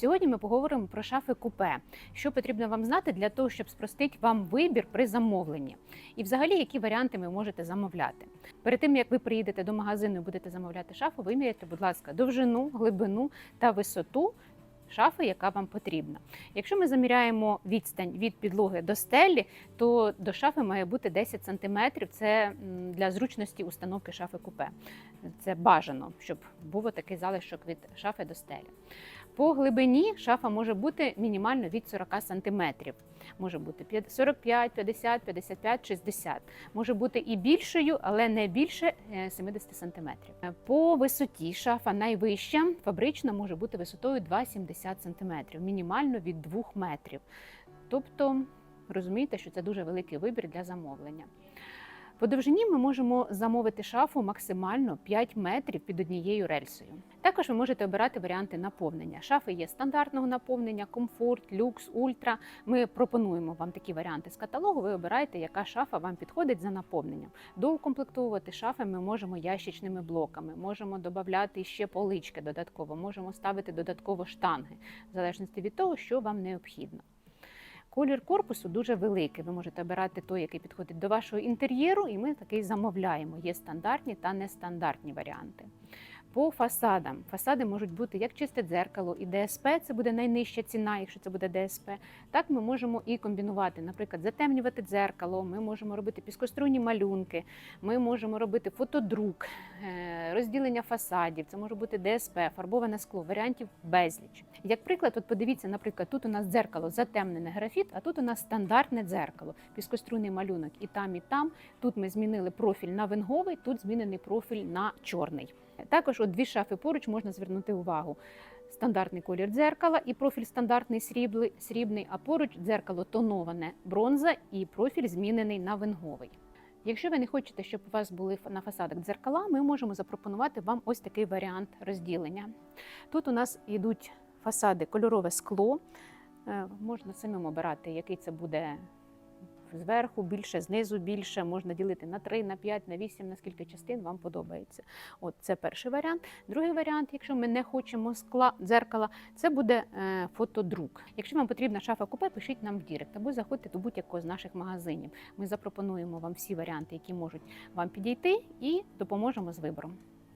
Сьогодні ми поговоримо про шафи купе. Що потрібно вам знати для того, щоб спростити вам вибір при замовленні, і взагалі які варіанти ви можете замовляти. Перед тим як ви приїдете до магазину і будете замовляти шафу, виміряйте, будь ласка, довжину, глибину та висоту. Шафи, яка вам потрібна. Якщо ми заміряємо відстань від підлоги до стелі, то до шафи має бути 10 см. Це для зручності установки шафи купе. Це бажано, щоб був такий залишок від шафи до стелі. По глибині шафа може бути мінімально від 40 см. Може бути 45, 50, 55, 60. Може бути і більшою, але не більше е, 70 см. По висоті шафа найвища, фабрична може бути висотою 2,70 см, мінімально від 2 метрів. Тобто розумієте, що це дуже великий вибір для замовлення. По довжині ми можемо замовити шафу максимально 5 метрів під однією рельсою. Також ви можете обирати варіанти наповнення. Шафи є стандартного наповнення, комфорт, люкс, ультра. Ми пропонуємо вам такі варіанти з каталогу. Ви обираєте, яка шафа вам підходить за наповненням. Доукомплектовувати шафи ми можемо ящичними блоками, можемо додати ще полички додатково, можемо ставити додатково штанги, в залежності від того, що вам необхідно. Колір корпусу дуже великий. Ви можете обирати той, який підходить до вашого інтер'єру, і ми такий замовляємо. Є стандартні та нестандартні варіанти. По фасадам. Фасади можуть бути як чисте дзеркало і ДСП, це буде найнижча ціна, якщо це буде ДСП. Так ми можемо і комбінувати, наприклад, затемнювати дзеркало, ми можемо робити піскоструйні малюнки, ми можемо робити фотодрук, е, розділення фасадів, це може бути ДСП, фарбоване скло, варіантів безліч. Як приклад, от подивіться, наприклад, тут у нас дзеркало затемнене графіт, а тут у нас стандартне дзеркало, піскоструйний малюнок і там, і там. Тут ми змінили профіль на венговий, тут змінений профіль на чорний. Також от дві шафи поруч можна звернути увагу. Стандартний колір дзеркала і профіль стандартний срібний, а поруч дзеркало тоноване бронза і профіль змінений на венговий. Якщо ви не хочете, щоб у вас були на фасадах дзеркала, ми можемо запропонувати вам ось такий варіант розділення. Тут у нас йдуть фасади кольорове скло. Е, Можна самим обирати, який це буде зверху більше, знизу більше. Можна ділити на 3, на 5, на 8, на скільки частин вам подобається. От це перший варіант. Другий варіант, якщо ми не хочемо скла дзеркала, це буде е, фотодрук. Якщо вам потрібна шафа купе, пишіть нам в Дірект або заходьте до будь-якого з наших магазинів. Ми запропонуємо вам всі варіанти, які можуть вам підійти, і допоможемо з вибором.